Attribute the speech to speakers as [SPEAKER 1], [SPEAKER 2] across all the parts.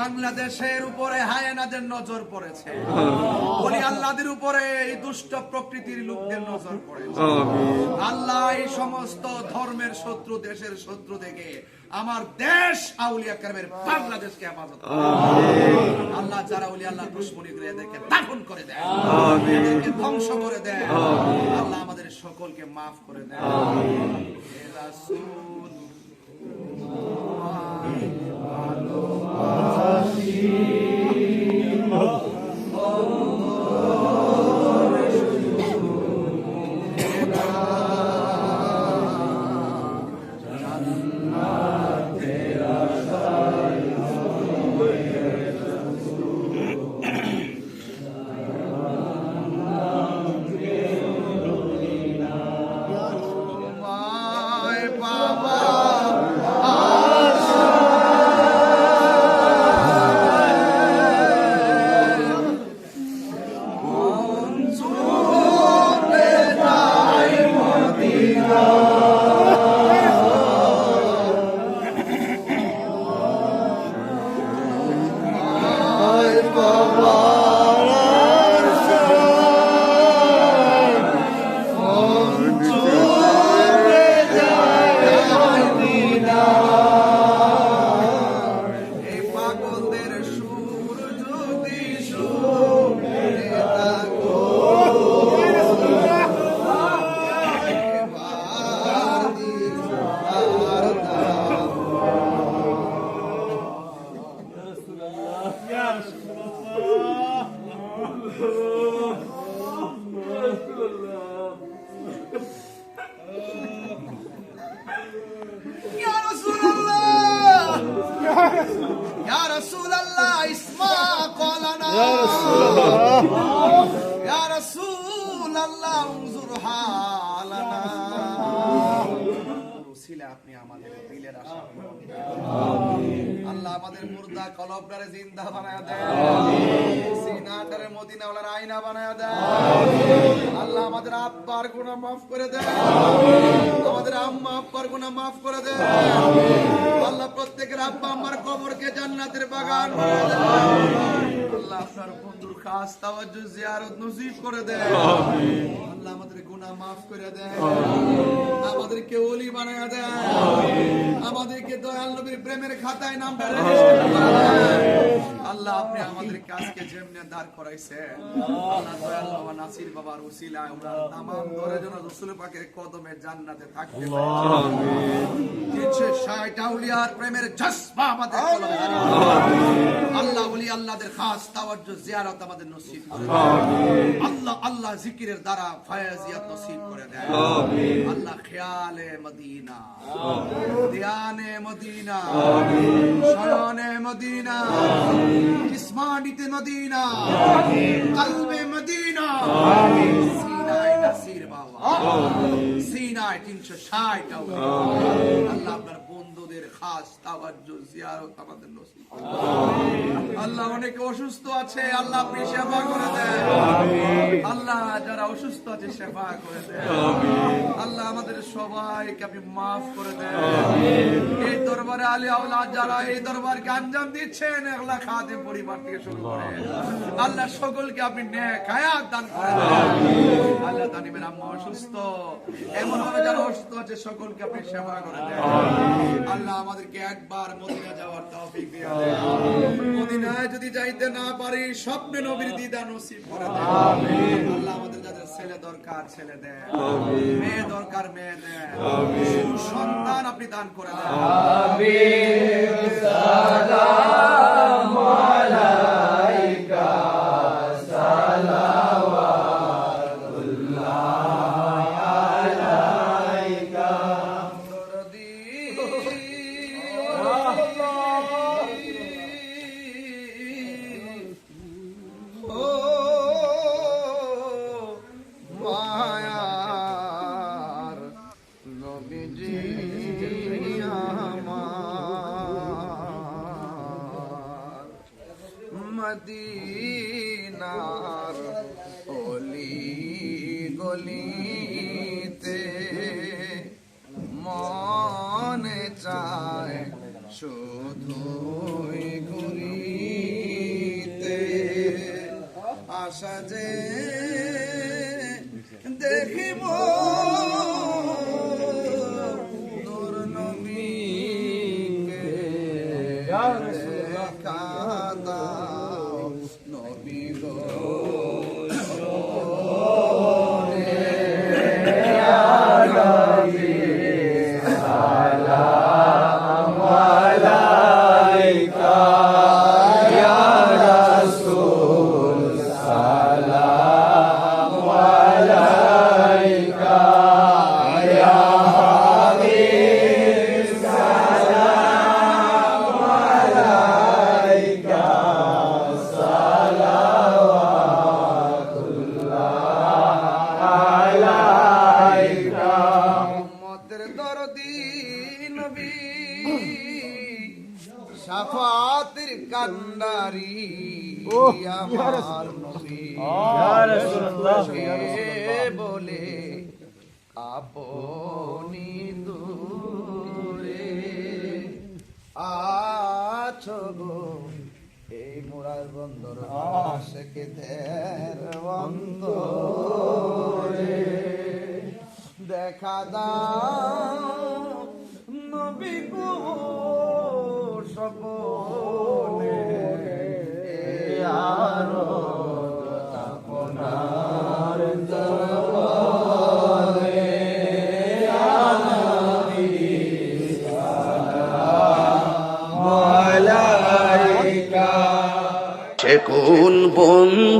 [SPEAKER 1] বাংলাদেশের উপরে হায়ানাদের নজর পড়েছে। বলি আল্লাহদের উপরে এই দুষ্ট প্রকৃতির লোকদের নজর পড়েছে। আল্লাহ এই সমস্ত ধর্মের শত্রু দেশের শত্রু থেকে আমার দেশ আউলিয়া কারমের বাংলাদেশকে হেফাজত আল্লাহ যারা উলি আল্লাহ দুশ্মনী করে এদেরকে দাফন করে দেয় এদেরকে ধ্বংস করে দেয় আল্লাহ আমাদের সকলকে মাফ করে দেয় রাসূল, Jesus. আব্বার মাফ করে দেন। আমাদের আম্মা আব্বার গুনাহ মাফ করে দেন। আল্লাহ প্রত্যেকের আব্বা আমার কবরকে জান্নাতের বাগান বানায় দেন। আল্লাহ আপনার বন্ধুর খাস তাওয়াজ্জুহ জিয়ারত নসিব করে দেন। আল্লাহ আমাদের গুনাহ মাফ করে দেন। আমাদেরকে ওলি বানায় দেন। আমাদেরকে দয়াল নবীর প্রেমের খাতায় রেজিস্টার করে আল্লাহ আপনি আমাদের কাজকে যেমনে দাঁড় করাইছেন আল্লাহ দয়াল বাবা নাসির বাবার উসিলায় ওনার তামাম ধরে যেন রসুল পাকের কদমে জান্নাতে থাকতে আউলিয়ার প্রেমের জজ্বা আমাদের আল্লাহ ওলি আল্লাহদের খাস তাওয়াজ্জুহ জিয়ারত আমাদের নসিব করে। আল্লাহ আল্লাহ জিকিরের দ্বারা ফায়াজিয়াত নসিব করে দেন। আল্লাহ খেয়ালে মদিনা। ধ্যানে মদিনা। শয়নে মদিনা। কিসমানিতে মদিনা। কলবে মদিনা। সিনাই নাসির বাবা। সিনাই তিনশো ষাট আল্লাহ আপনার খাস তাওয়াজ্জুহ জিয়ারত আমাদের নসিব। আল্লাহ অনেকে অসুস্থ আছে আল্লাহ আপনি সেবা করে দেন। আল্লাহ যারা অসুস্থ আছে সেবা করে দেন। আল্লাহ আমাদের সবাইকে আপনি মাফ করে দেন। এই দরবারে আলী আউলাদ যারা এই দরবারকে আঞ্জাম দিচ্ছেন আল্লাহ খাদেম পরিবার থেকে শুরু করে। আল্লাহ। সকলকে আপনি নেক হায়াত দান করে দেন। আল্লাহ তানিমের আম্মা অসুস্থ। এমন ভাবে যারা অসুস্থ আছে সকলকে আপনি সেবা করে দেন। আল্লাহ আমাদেরকে একবার মদিনা যাওয়ার তৌফিক দিয়ে দেন মদিনায় যদি যাইতে না পারি স্বপ্নে নবীর দিদা নসিব করে দেন আল্লাহ আমাদের যাদের ছেলে দরকার ছেলে দেন আমিন। মেয়ে দরকার মেয়ে দেন আমিন। সন্তান আপনি দান করে দেন। ও মদিনার গলি গলিতে মনে চায় শুধুই ঘুরিতে। আশা যে বন্দরে দেখা দাও নবী গো সপনে আরও আপনার
[SPEAKER 2] কোন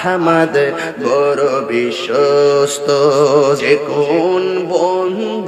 [SPEAKER 2] আহমদ বড় বিশ্বস্ত যে কোন বন্ধু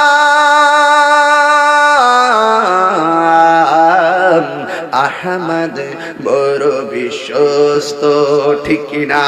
[SPEAKER 2] আহমদ বড় বিশ্বস্ত ঠিক না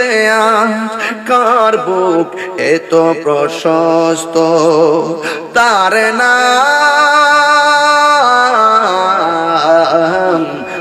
[SPEAKER 2] আজ কার বুক এত প্রশস্ত? তার নাম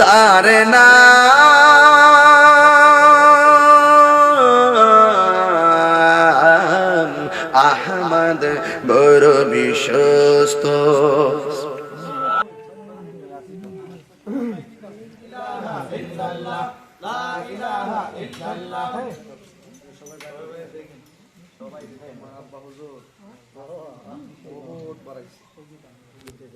[SPEAKER 2] তার না আহমদ বড় বিশ্বস্ত।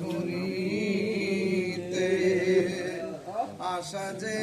[SPEAKER 1] ঘুরিতে আসা যে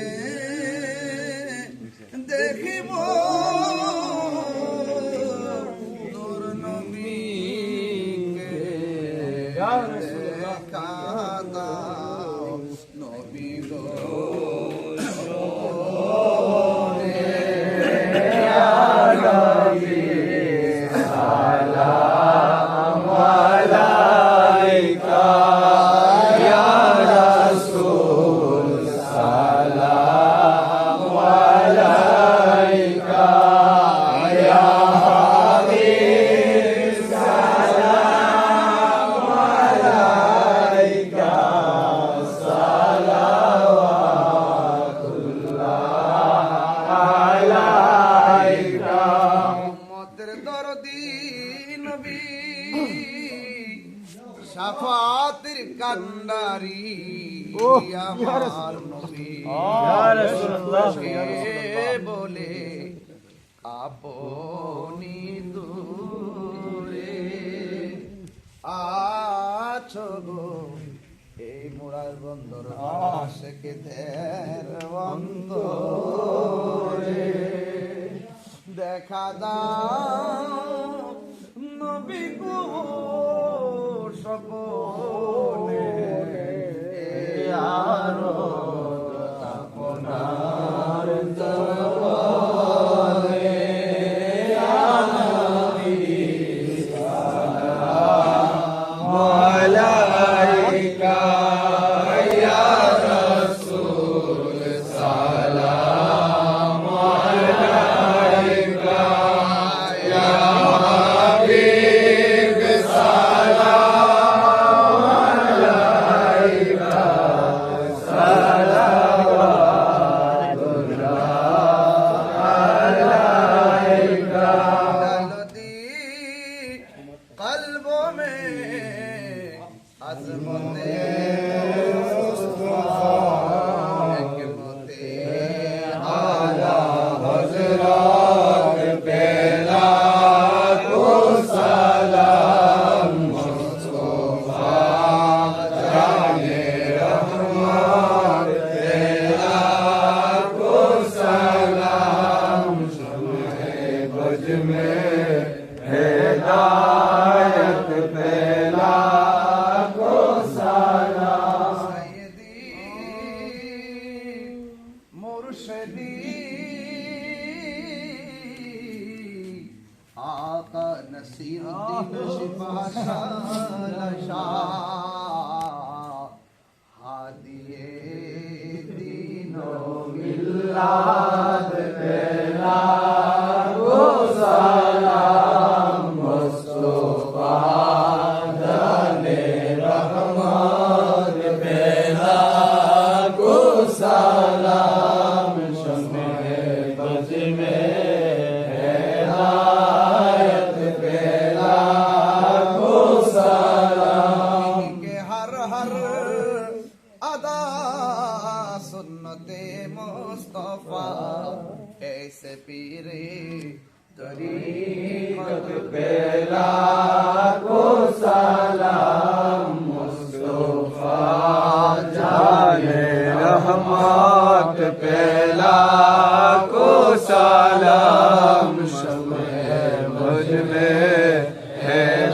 [SPEAKER 1] বলে আপনি দূরে আছো গো এই মোড়ার বন্দর আশেকেদের বন্দরে দেখা দাও নবী গো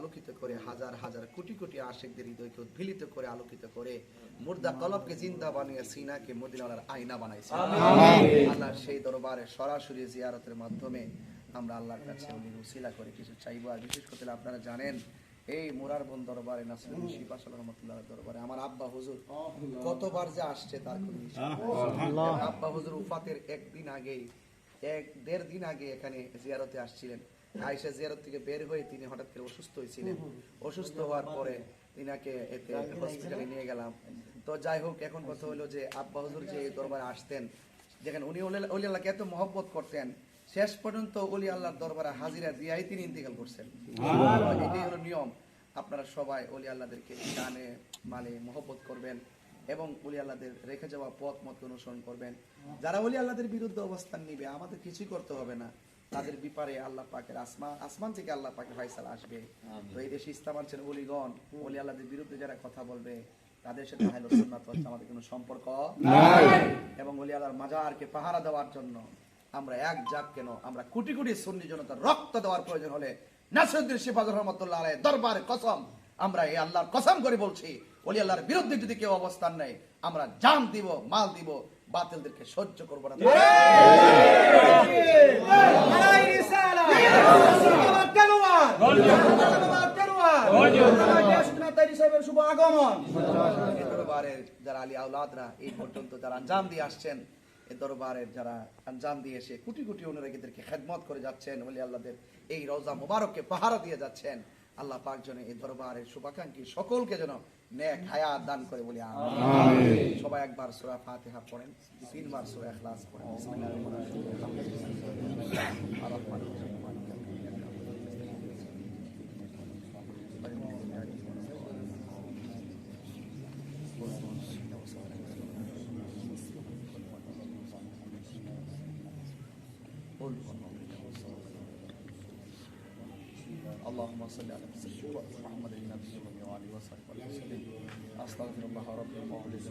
[SPEAKER 1] আলোকিত করে হাজার হাজার কোটি কোটি আশেকদের হৃদয়কে উদ্ভিলিত করে আলোকিত করে মুর্দা কলবকে জিন্দা বানিয়ে সিনাকে মদিনাওয়ালার আয়না বানাইছে। আল্লাহর সেই দরবারে সরাসরি জিয়ারতের মাধ্যমে আমরা আল্লাহর কাছে উনি উসিলা করে কিছু চাইব। আর বিশেষ করে আপনারা জানেন এই মুরার বন দরবারে নাসরুদ্দিন শিবাস রহমতুল্লাহ দরবারে আমার আব্বা হুজুর কতবার যে আসছে তার কোনো আব্বা হুজুর উফাতের একদিন আগেই এক দেড় দিন আগে এখানে জিয়ারতে আসছিলেন। আয়সা জিয়ারত থেকে বের হয়ে তিনি হঠাৎ করে অসুস্থ হয়েছিলেন। অসুস্থ হওয়ার পরে তিনাকে এতে হসপিটালে নিয়ে গেলাম। তো যাই হোক এখন কথা হলো যে আব্বা হুজুর যে এই দরবারে আসতেন যেখানে উনি অলি- আল্লাহকে এত মহব্বত করতেন শেষ পর্যন্ত অলি আল্লাহর দরবারে হাজিরা দিয়াই তিনি ইন্তেকাল করছেন। এটাই হলো নিয়ম। আপনারা সবাই অলি আল্লাহদেরকে জানে মানে মহব্বত করবেন এবং অলি আল্লাহদের রেখে যাওয়া পথ মত অনুসরণ করবেন। যারা অলি আল্লাহদের বিরুদ্ধে অবস্থান নিবে আমাদের কিছুই করতে হবে না। তাদের বিপারে আল্লাহ পাকের আসমান আসমান থেকে আল্লাহ পাকের ফয়সাল আসবে। তো এই দেশে ইসলাম আনছেন অলিগণ অলি আল্লাহদের বিরুদ্ধে যারা কথা বলবে তাদের সাথে আহলে সুন্নাত ওয়াল জামাতের কোনো সম্পর্ক এবং অলি আল্লাহর মাজারকে পাহারা দেওয়ার জন্য আমরা এক জাত কেন? আমরা কোটি কোটি সুন্নি জনতার রক্ত দেওয়ার প্রয়োজন হলে নাসরুদ্দিন সিফাজুর রহমতুল্লাহ আলাই দরবারে কসম আমরা এই আল্লাহর কসম করে বলছি ওলি আল্লাহর বিরুদ্ধে যদি কেউ অবস্থান নেই আমরা জান দিব, মাল দিব, বাতিলদেরকে সহ্য করব না। যারা কোটি কোটি করে যাচ্ছেন দিয়ে যাচ্ছেন, আল্লাহ পাক যেন এই দরবারের শুভাকাঙ্ক্ষী সকলকে যেন নেক হায়াত দান করে বলি আমিন। সবাই একবার সূরা ফাতিহা পড়েন তিনবার সূরা ইখলাস পড়েন। বিসমিল্লাহির রহমানির রহিম আর রহমানির اللهم صل على سيدنا محمد النبي وعلى اله وصحبه وسلم. استغفر الله رب العالمين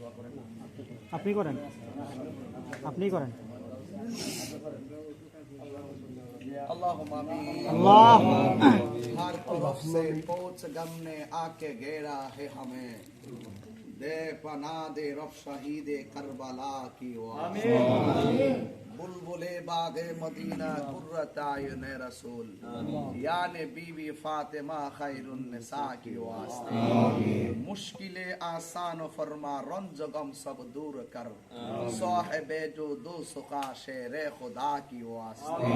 [SPEAKER 1] واتوب اليه আপনি করেন। আপনি করেন। اللهم آمین اللهم
[SPEAKER 3] ہر طرف سے پوچھ
[SPEAKER 1] غم نے
[SPEAKER 3] آ
[SPEAKER 1] کے گھیرا ہے ہمیں۔ دے پناہ دے رب شہید کربلا کی آمین۔ بلبلے باغ مدینہ قرۃ آئین رسول یا نے بی فاطمہ خیر النساء کی واسطہ مشکل آسان فرما رنج غم سب دور کر۔ صاحب جو دو سقا شیر خدا کی واسطہ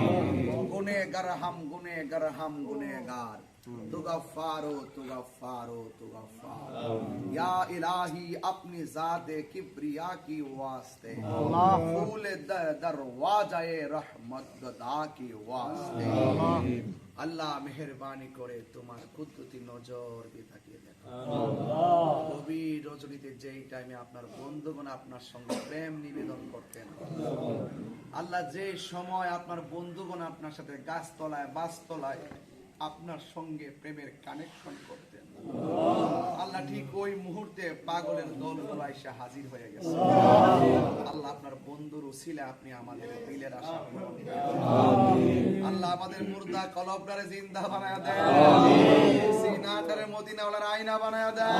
[SPEAKER 1] گنے گر ہم گنے گر ہم گنے گار गुनेगार तू गफ्फारो तू गफ्फारो तू गफ्फार या इलाही अपनी जाते किब्रिया की वास्ते फूल द- दरवाजाए रहमत गदा की वास्ते আল্লাহ মেহেরবানি করে তোমার কুদরতি নজর দিয়ে তাকিয়ে দেখো গভীর রজনীতে যেই টাইমে আপনার বন্ধুগণ আপনার সঙ্গে প্রেম নিবেদন করতেন আল্লাহ যে সময় আপনার বন্ধুগণ আপনার সাথে গাছতলায় বাসতলায় আপনার সঙ্গে প্রেমের কানেকশন করতেন আল্লাহ ঠিক ওই মুহূর্তে পাগলের দলগুলো এসে হাজির হয়ে গেছে। আল্লাহ আপনার বন্ধুর উসিলে আপনি আমাদের দিলের আশা আল্লাহ আমাদের মুর্দা কলবটারে জিন্দা বানায় দেন। সিনাটারে মদিনাওয়ালার আয়না বানায় দেন।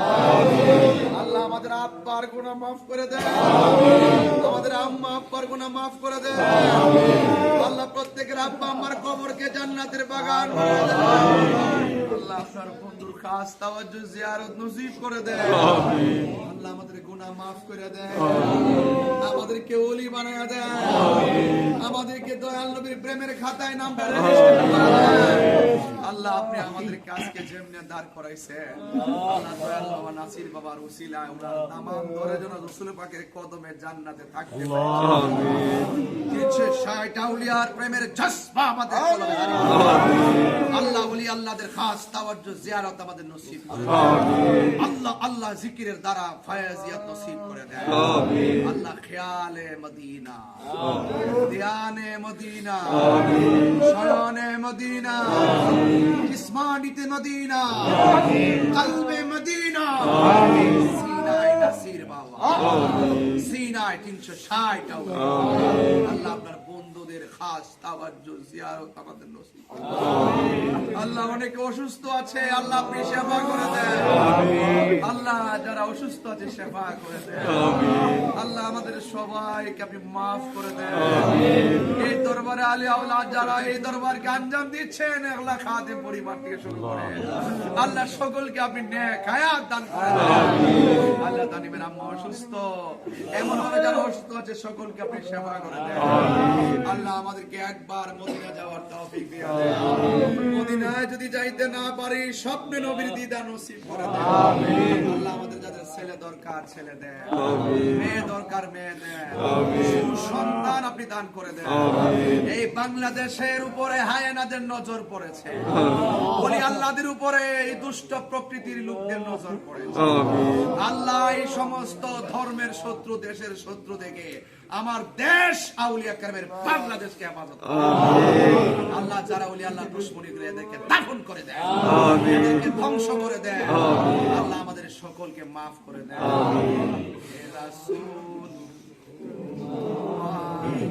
[SPEAKER 1] আল্লাহ আমাদের আব্বার গুনাহ মাফ করে দেন। আমাদের আম্মা আব্বার গুনাহ মাফ করে দেন। আল্লাহ প্রত্যেকের আব্বা আমার কবরকে জান্নাতের বাগান আল্লাহ আপনার বন্ধুর খাস তাওয়াজ্জু জিয়ারত নসিব করে দেন। আল্লাহ আমাদের গুনাহ মাফ করে দেন। আমাদেরকে ওলি বানায় দেন। আমাদেরকে দয়াল নবীর প্রেমের খাতায় রেজিস্টার করে আল্লাহ আপনি আমাদের কাজকে যেমনি দাঁড় করাইছেন আল্লাহ দয়াল বাবা নাসির বাবার উসিলায় ওনার নামাম ধরে যেন রসুল পাকের কদমে জান্নাতে থাকতে পারে। আউলিয়ার প্রেমের জজ্বা আমাদের আল্লাহ ওলি আল্লাহদের খাস তাওয়াজ্জু জিয়ারত আমাদের নসিব। আল্লাহ আল্লাহ জিকিরের দ্বারা ফায়াজিয়াত নসিব করে দেন। আল্লাহ খেয়ালে মদিনা। ধ্যানে মদিনা। শয়নে মদিনা। কিসমানিতে মদিনা। কলবে মদিনা। সিনাই নাসির বাবা। সিনাই তিনশো ষাট আল্লাহ আপনার বন্ধুদের খাস তাওয়াজ্জু জিয়ারত আমাদের নসিব। আল্লাহ অনেকে অসুস্থ আছে আল্লাহ আপনি সেবা করে দেন। আল্লাহ যারা অসুস্থ আছে সেবা করে দেন। আল্লাহ আমাদের সবাইকে আপনি মাফ করে দেন। এই দরবারে আলী আউলাদ যারা এই দরবারকে আঞ্জাম দিচ্ছেন আল্লাহ খাদেম পরিবার থেকে শুরু করে। আল্লাহ। সকলকে আপনি নেক হায়াত দান করে আল্লাহ তানিমের আম্মা অসুস্থ। এমন ভাবে যারা অসুস্থ আছে সকলকে আপনি সেবা করে দেন। আল্লাহ আমাদেরকে একবার মদিনা যাওয়ার তৌফিক দিয়ে মদিনায় যদি যাইতে না পারি স্বপ্নে নবীর দিদার নসিব করে দেন। আল্লাহ আমাদের যাদের ছেলে দরকার ছেলে দেন। মেয়ে দরকার মেয়ে দেন। সন্তান আপনি দান করে দেন। এই বাংলাদেশের উপরে হায়ানাদের নজর পড়েছে। বলি আল্লাহদের উপরে এই দুষ্ট প্রকৃতির লোকদের নজর পড়েছে। আল্লাহ এই সমস্ত ধর্মের শত্রু দেশের শত্রু থেকে আমার দেশ আউলিয়া কারমের বাংলাদেশকে হেফাজত করুন। আল্লাহ যারা উলি আল্লাহ দুশ্মনী করে এদেরকে দাফন করে দেয় এদেরকে ধ্বংস করে দেয় আল্লাহ আমাদের সকলকে মাফ করে দেয় রাসূল, তোমায়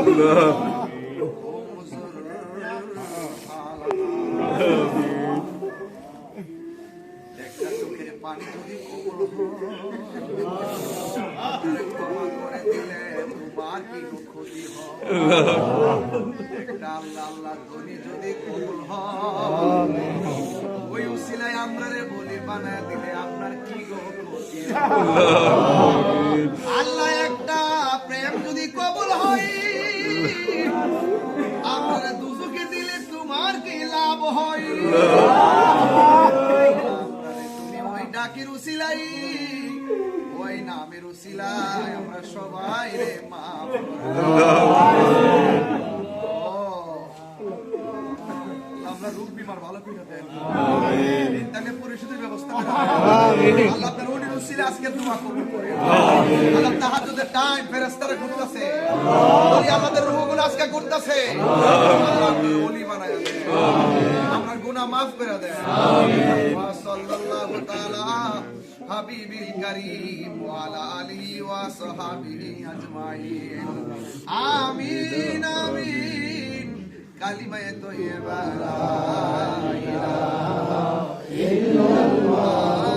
[SPEAKER 1] যদি করে দিলে তোমার কি বলি বানায় দিলে আপনার কি গো আল্লাহ তুমি ওই ডাকের উসিলাই ওই নামের উসিলাই আমরা সবাই রে মাফ আজকে দোয়া কবুল করে। আল্লাহ। তাহাজ্জুদের টাইম ফেরেশতারা ঘুরতেছে। বলি আমাদের রোগগুলো আজকে করতেছে ওলি বানায় আপনার গুনাহ মাফ করে দেন ওয়া সাল্লাল্লাহু তাআলা হাবিবিল কারীম ওয়া আলা আলিহি ওয়া সাহাবিহি আজমাইন। আমিন আমিন। কালিমায়ে তৈয়বা। লা ইলাহা ইল্লাল্লাহ।